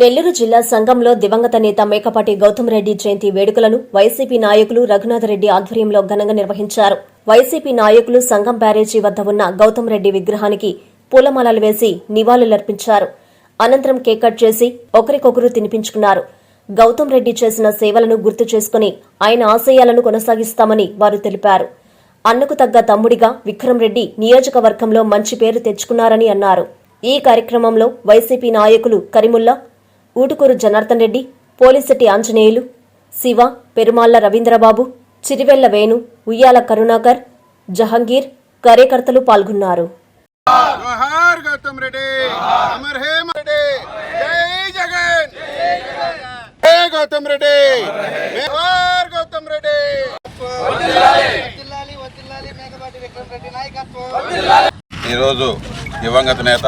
నెల్లూరు జిల్లా సంఘంలో దివంగత నేత మేకపాటి గౌతమ్ రెడ్డి జయంతి వేడుకలను వైసీపీ నాయకులు రఘునాథరెడ్డి ఆధ్వర్యంలో ఘనంగా నిర్వహించారు. వైసీపీ నాయకులు సంఘం బ్యారేజీ వద్ద ఉన్న గౌతమ్ రెడ్డి విగ్రహానికి పూలమాలలు వేసి నివాళులర్పించారు. అనంతరం కేక్ కట్ చేసి ఒకరికొకరు తినిపించుకున్నారు. గౌతమ్ రెడ్డి చేసిన సేవలను గుర్తు చేసుకుని ఆయన ఆశయాలను కొనసాగిస్తామని వారు తెలిపారు. అన్నకు తగ్గ తమ్ముడిగా విక్రమ్ రెడ్డి నియోజకవర్గంలో మంచి పేరు తెచ్చుకున్నారని అన్నారు. ఈ కార్యక్రమంలో వైసీపీ నాయకులు కరిముల్లా ఊటుకూరు జనార్దన్ రెడ్డి పోలిశెట్టి ఆంజనేయులు శివ పెరుమాళ్ళ రవీంద్రబాబు చిరివెళ్ళ వేణు ఉయ్యాల కరుణాకర్ జహంగీర్ కార్యకర్తలు పాల్గొన్నారు. జోహార్ గౌతమ్ రెడ్డి అమర్ హే రెడ్డి జై జగన్! హే గౌతమ్ రెడ్డి జోహార్ గౌతమ్ రెడ్డి! వర్ధిల్లాలి వర్ధిల్లాలి మేకపాటి విక్రమ్ రెడ్డి నాయకత్వం ఈరోజు దివంగత నేత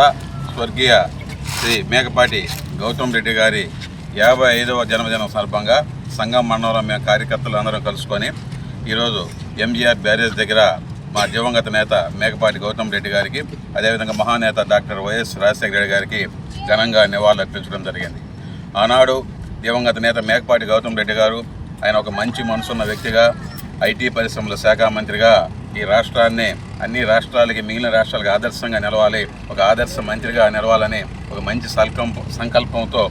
స్వర్గీయ శ్రీ మేకపాటి గౌతమ్ రెడ్డి గారి యాభై ఐదవ జన్మదినం సందర్భంగా సంఘం మండలం మేము కార్యకర్తలు అందరం కలుసుకొని ఈరోజు ఎంజీఆర్ బ్యారేజ్ దగ్గర మా దివంగత నేత మేకపాటి గౌతమ్ రెడ్డి గారికి అదేవిధంగా మహానేత డాక్టర్ వైఎస్ రాజశేఖర రెడ్డి గారికి ఘనంగా నివాళులు అర్పించడం జరిగింది. ఆనాడు దివంగత నేత మేకపాటి గౌతమ్ రెడ్డి గారు ఆయన ఒక మంచి మనసున్న వ్యక్తిగా ఐటీ పరిశ్రమల శాఖ మంత్రిగా ఈ రాష్ట్రాన్ని అన్ని రాష్ట్రాలకి మిగిలిన రాష్ట్రాలకు ఆదర్శంగా నిలవాలి ఒక ఆదర్శ మంత్రిగా నిలవాలని ఒక మంచి సంకల్పం సంకల్పంతో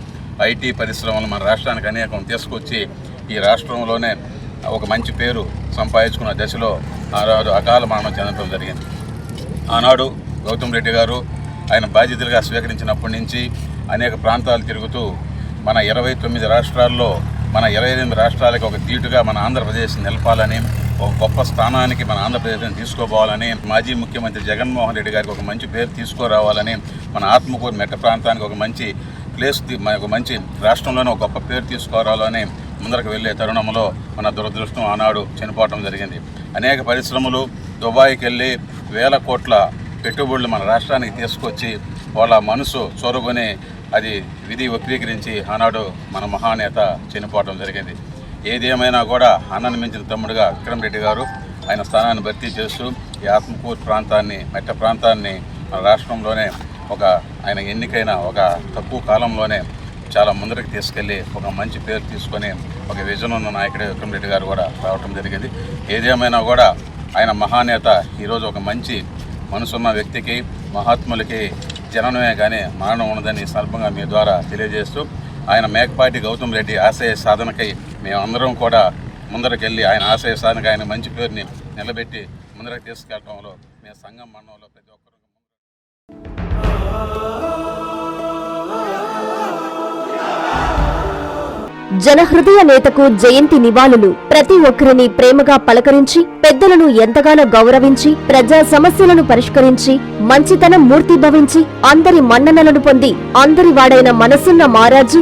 ఐటీ పరిశ్రమలు మన రాష్ట్రానికి అనేకం తీసుకొచ్చి ఈ రాష్ట్రంలోనే ఒక మంచి పేరు సంపాదించుకున్న దశలో ఆనాడు అకాల మరణం చెందడం జరిగింది. ఆనాడు గౌతమ్ రెడ్డి గారు ఆయన బాధ్యతలుగా స్వీకరించినప్పటి నుంచి అనేక ప్రాంతాలు తిరుగుతూ మన ఇరవై తొమ్మిది రాష్ట్రాల్లో మన ఇరవై ఎనిమిది రాష్ట్రాలకు ఒక తీటుగా మన ఆంధ్రప్రదేశ్ నిలపాలని ఒక గొప్ప స్థానానికి మన ఆంధ్రప్రదేశ్ని తీసుకోపోవాలని మాజీ ముఖ్యమంత్రి జగన్మోహన్ రెడ్డి గారికి ఒక మంచి పేరు తీసుకురావాలని మన ఆత్మకూరు మెట్ట ప్రాంతానికి ఒక మంచి ప్లేస్ మన ఒక మంచి రాష్ట్రంలోనే ఒక గొప్ప పేరు తీసుకురావాలని ముందరకు వెళ్ళే తరుణంలో మన దురదృష్టం ఆనాడు చనిపోవటం జరిగింది. అనేక పరిశ్రమలు దుబాయ్కి వెళ్ళి వేల కోట్ల పెట్టుబడులు మన రాష్ట్రానికి తీసుకొచ్చి వాళ్ళ మనసు చొరగొని అది విధి వక్రీకరించి ఆనాడు మన మహానేత చనిపోవటం జరిగింది. ఏది ఏమైనా కూడా అన్నను మించిన తమ్ముడుగా విక్రమ్ రెడ్డి గారు ఆయన స్థానాన్ని భర్తీ చేస్తూ ఈ ఆత్మకూరు ప్రాంతాన్ని మెట్ట ప్రాంతాన్ని మన రాష్ట్రంలోనే ఒక ఆయన ఎన్నికైన ఒక తక్కువ కాలంలోనే చాలా ముందరికి తీసుకెళ్ళి ఒక మంచి పేరు తీసుకొని ఒక విజన్ ఉన్న నాయకుడు విక్రమ్ రెడ్డి గారు కూడా రావటం జరిగింది. ఏదేమైనా కూడా ఆయన మహానేత ఈరోజు ఒక మంచి మనసున్న వ్యక్తికి మహాత్ములకి జననమే కానీ మరణం ఉన్నదని సందర్భంగా మీ ద్వారా తెలియజేస్తూ ఆయన మేకపాటి గౌతమ్ రెడ్డి ఆశయ సాధనకై మేమందరం కూడా ముందరకెళ్ళి ఆయన ఆశయ సాధనకి ఆయన మంచి పేరుని నిలబెట్టి ముందరకు తీసుకెళ్ళడంలో మేము సంఘం మండలంలో ప్రతి ఒక్కరు జనహృదయ నేతకు జయంతి నివాళులు. ప్రతి ఒక్కరిని ప్రేమగా పలకరించి పెద్దలను ఎంతగానో గౌరవించి ప్రజా సమస్యలను పరిష్కరించి మంచితనం మూర్తిభవించి అందరి మన్ననలను పొంది అందరి వాడైన మనసున్న మారాజు